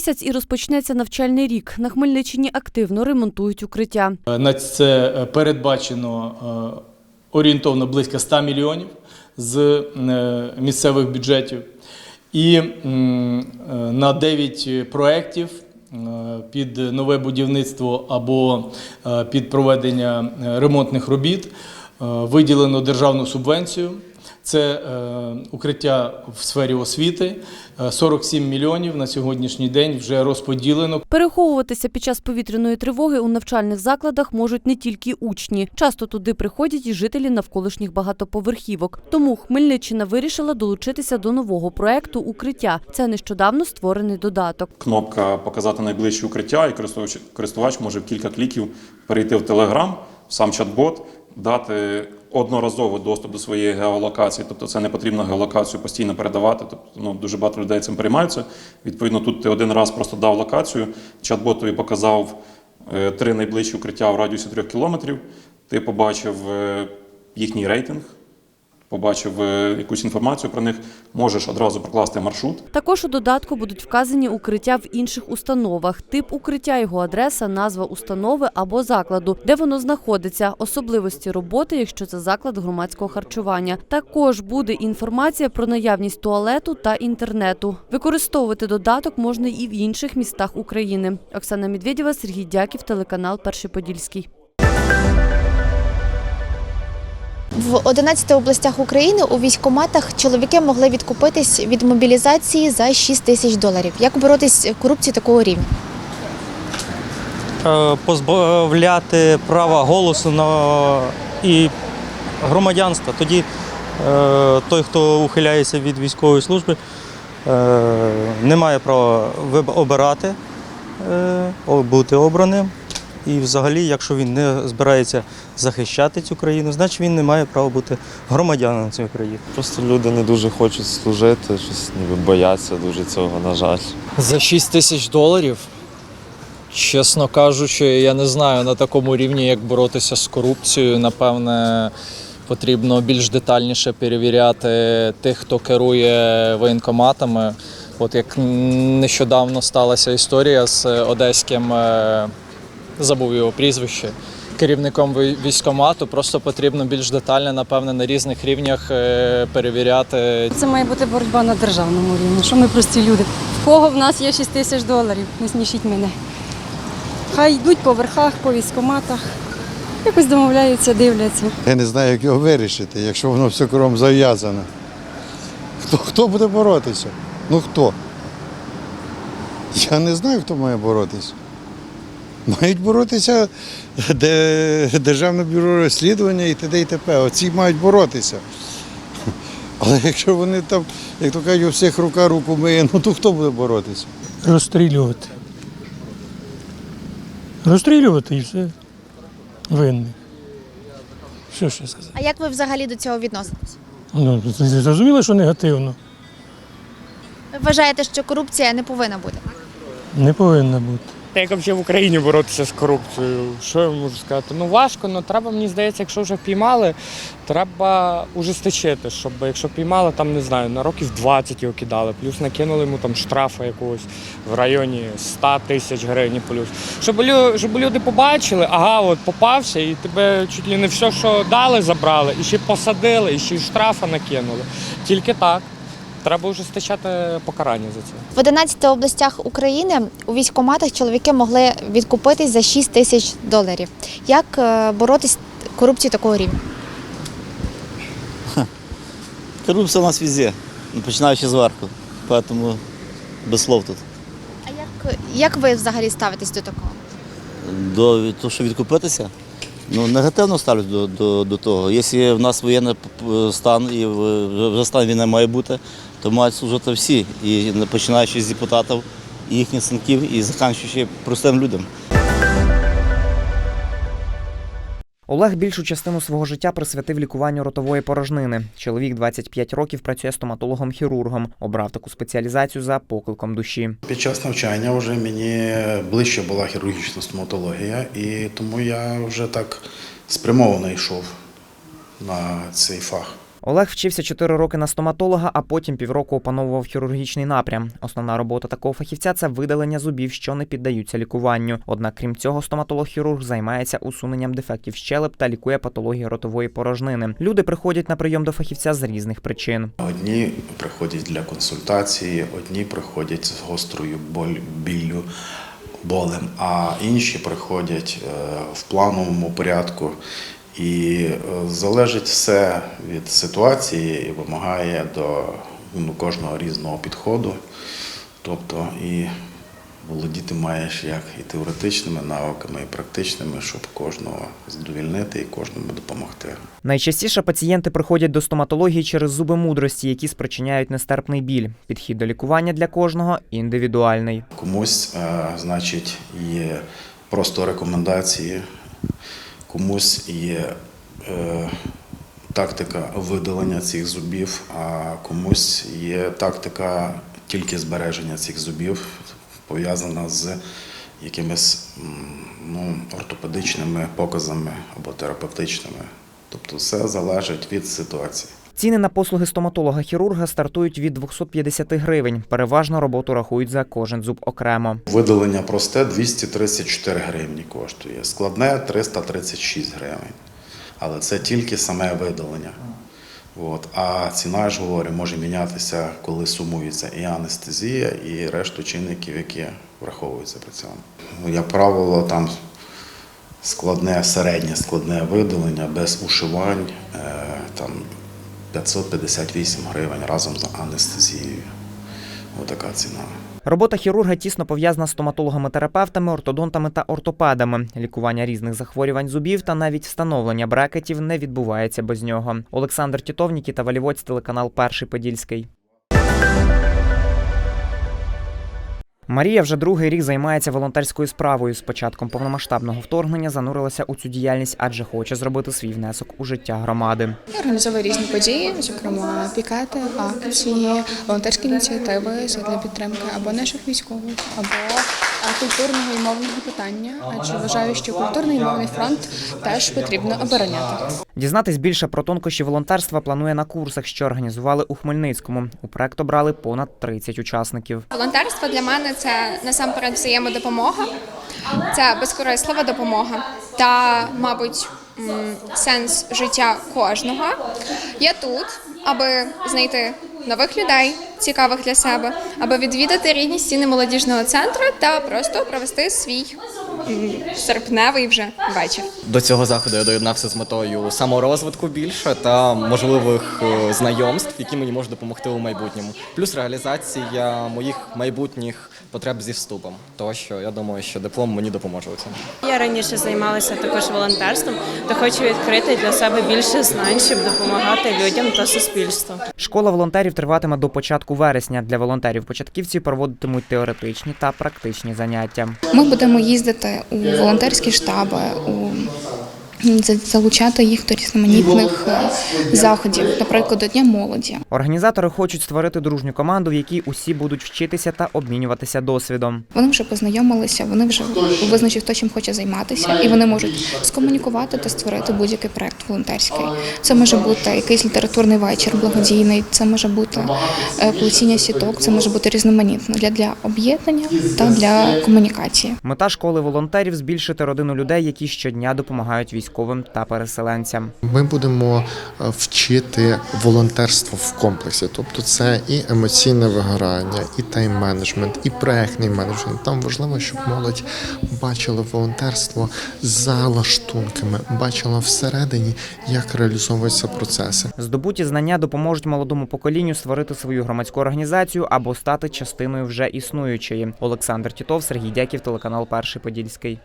місяць і розпочнеться навчальний рік. На Хмельниччині активно ремонтують укриття. На це е, передбачено е, орієнтовно близько 100 мільйонів з е, місцевих бюджетів. І е, на 9 проєктів е, під нове будівництво або е, під проведення е, ремонтних робіт е, виділено державну субвенцію. Це е, укриття в сфері освіти. Е, 47 мільйонів на сьогоднішній день вже розподілено. Переховуватися під час повітряної тривоги у навчальних закладах можуть не тільки учні. Часто туди приходять і жителі навколишніх багатоповерхівок. Тому Хмельниччина вирішила долучитися до нового проекту Укриття. Це нещодавно створений додаток. кнопка показати найближче укриття, і користувач, користувач може в кілька кліків перейти в в сам чат-бот, дати одноразово доступ до своєї геолокації. Тобто це не потрібно геолокацію постійно передавати. Тобто ну, дуже багато людей цим приймаються. Відповідно, тут ти один раз просто дав локацію, чат-бот тобі показав е, три найближчі укриття в радіусі трьох кілометрів. Ти побачив е, їхній рейтинг, побачив е, якусь інформацію про них, можеш одразу прокласти маршрут. Також у додатку будуть вказані укриття в інших установах, тип укриття, його адреса, назва установи або закладу, де воно знаходиться, особливості роботи, якщо це заклад громадського харчування. Також буде інформація про наявність туалету та інтернету. Використовувати додаток можна і в інших містах України. Оксана Медведєва, Сергій Дяків, телеканал Перший Подільський. В 11 областях України у військкоматах чоловіки могли відкупитись від мобілізації за 6 тисяч доларів. Як боротись з корупцією такого рівня? е, позбавляти права голосу на і громадянства. Тоді е, той, хто ухиляється від військової служби, е, не має права обирати, бути обраним. І взагалі, якщо він не збирається захищати цю країну, значить він не має права бути громадянином цієї країни. Просто люди не дуже хочуть служити, щось ніби бояться дуже цього, на жаль. За 6 тисяч доларів, чесно кажучи, я не знаю на такому рівні, як боротися з корупцією. Напевне, потрібно більш детальніше перевіряти тих, хто керує воєнкоматами. От як нещодавно сталася історія з одеським, е, забув його прізвище. Керівником вій- військкомату просто потрібно більш детально, напевне, на різних рівнях е, перевіряти Це має бути боротьба на державному рівні. Що ми прості люди? В кого в нас є 6 тисяч доларів? Не смішіть мене. Хай йдуть по верхах, по військкоматах. Якось домовляються, дивляться. Я не знаю, як його вирішити, якщо воно все кругом зав'язане. Хто, хто буде боротися? Ну хто? Я не знаю, хто має боротися. Мають боротися Державне бюро розслідування і т.д. і т.п. Оці мають боротися. Але якщо вони там, як то кажуть, у всіх рука руку миє, ну то хто буде боротися? Розстрілювати. Розстрілювати і все. Винний. Що ще сказати? А як ви взагалі до цього відноситесь? Ну, зрозуміло, що негативно. Ви вважаєте, що корупція не повинна бути? Не повинно бути. Як взагалі в Україні боротися з корупцією? Що я можу сказати? Ну важко, але треба, мені здається, якщо вже піймали, треба ужесточити, щоб якщо піймали, там не знаю, на років 20 його кидали, плюс накинули йому там штрафу якогось в районі 100 тисяч гривень плюс. Щоб, щоб люди побачили, ага, от попався, і тебе чуть ли не все, що дали, забрали, і ще посадили, і ще й штрафа накинули. Тільки так. Треба ужесточати покарання за це. В 11 областях України у військкоматах чоловіки могли відкупитись за 6 тисяч доларів. Як е, боротись з корупцією такого рівня? Коррупция у нас везде, починаючи зверху, поэтому без слов тут. А як, як ви взагалі ставитесь до такого? До того, що відкупитися, ну, негативно ставлюсь до, до, до того. Якщо в нас воєнний стан і вже стан війни має бути, то мають служити всі, і починаючи з депутатів, і їхніх синків, і закінчуючи простим людям. Олег більшу частину свого життя присвятив лікуванню ротової порожнини. Чоловік 25 років працює стоматологом-хірургом. Обрав таку спеціалізацію за покликом душі. Під час навчання вже мені ближче була хірургічна стоматологія, і тому я вже так спрямовано йшов на цей фах. Олег вчився 4 роки на стоматолога, а потім півроку опановував хірургічний напрям. Основна робота такого фахівця це видалення зубів, що не піддаються лікуванню. Однак, крім цього, стоматолог-хірург займається усуненням дефектів щелеп та лікує патології ротової порожнини. Люди приходять на прийом до фахівця з різних причин. Одні приходять для консультації, одні приходять з гострою боль, біллю, болем, а інші приходять е, в плановому порядку. І е, залежить все від ситуації і вимагає до ну, кожного різного підходу. Тобто і володіти маєш як і теоретичними навиками, і практичними, щоб кожного задовільнити і кожному допомогти. Найчастіше пацієнти приходять до стоматології через зуби мудрості, які спричиняють нестерпний біль. Підхід до лікування для кожного індивідуальний. Комусь, е, значить, є просто рекомендації, комусь є е, тактика видалення цих зубів, а комусь є тактика тільки збереження цих зубів, пов'язана з якимись ну, ортопедичними показами або терапевтичними. Тобто все залежить від ситуації. Ціни на послуги стоматолога-хірурга стартують від 250 гривень. Переважно роботу рахують за кожен зуб окремо. Видалення просте 234 гривні коштує, складне 336 гривень. Але це тільки саме видалення. От. А ціна, я ж говорю, може мінятися, коли сумується і анестезія, і решту чинників, які враховуються при цьому. Ну, Як правило, там складне, середнє складне видалення без ушивань, е, там 558 гривень разом з анестезією. Отака ціна. Робота хірурга тісно пов'язана з стоматологами-терапевтами, ортодонтами та ортопедами. Лікування різних захворювань зубів та навіть встановлення брекетів не відбувається без нього. Олександр Тітовнікі та Валівоць, телеканал Перший Подільський. Марія вже другий рік займається волонтерською справою. З початком повномасштабного вторгнення занурилася у цю діяльність, адже хоче зробити свій внесок у життя громади. Я організовую різні події, зокрема пікети, акції, волонтерські ініціативи для підтримки або наших військових, або культурного і мовного питання. Адже вважаю, що культурний і мовний фронт теж потрібно обороняти. Дізнатись більше про тонкощі волонтерства планує на курсах, що організували у Хмельницькому. У проект обрали понад 30 учасників. Волонтерство для мене це насамперед взаємодопомога, це безкорислива допомога та, мабуть, сенс життя кожного. Я тут, аби знайти нових людей, цікавих для себе, аби відвідати рідні стіни молодіжного центру та просто провести свій серпневий вже вечір. До цього заходу я доєднався з метою саморозвитку більше та можливих е, знайомств, які мені можуть допомогти у майбутньому. Плюс реалізація моїх майбутніх потреб зі вступом. Того що я думаю, що диплом мені допоможе у цьому. Я раніше займалася також волонтерством та хочу відкрити для себе більше знань, щоб допомагати людям та суспільству. Школа волонтерів триватиме до початку вересня. Для волонтерів-початківців проводитимуть теоретичні та практичні заняття. Ми будемо їздити у волонтерські штаби, у залучати їх до різноманітних е, заходів, наприклад, до Дня молоді. Організатори хочуть створити дружню команду, в якій усі будуть вчитися та обмінюватися досвідом. Вони вже познайомилися, вони вже визначив те, чим хоче займатися, і вони можуть скомунікувати та створити будь-який проект волонтерський. Це може бути якийсь літературний вечір, благодійний, це може бути е, плетіння сіток, це може бути різноманітно для, для об'єднання та для комунікації. Мета школи волонтерів збільшити родину людей, які щодня допомагають військовим та переселенцям. Ми будемо е, вчити волонтерство в комплексі, тобто це і емоційне вигорання, і тайм-менеджмент, і проектний менеджмент. Там важливо, щоб молодь бачила волонтерство за лаштунками, бачила всередині, як реалізовуються процеси. Здобуті знання допоможуть молодому поколінню створити свою громадську організацію або стати частиною вже існуючої. Олександр Тітов, Сергій Дяків, телеканал Перший Подільський.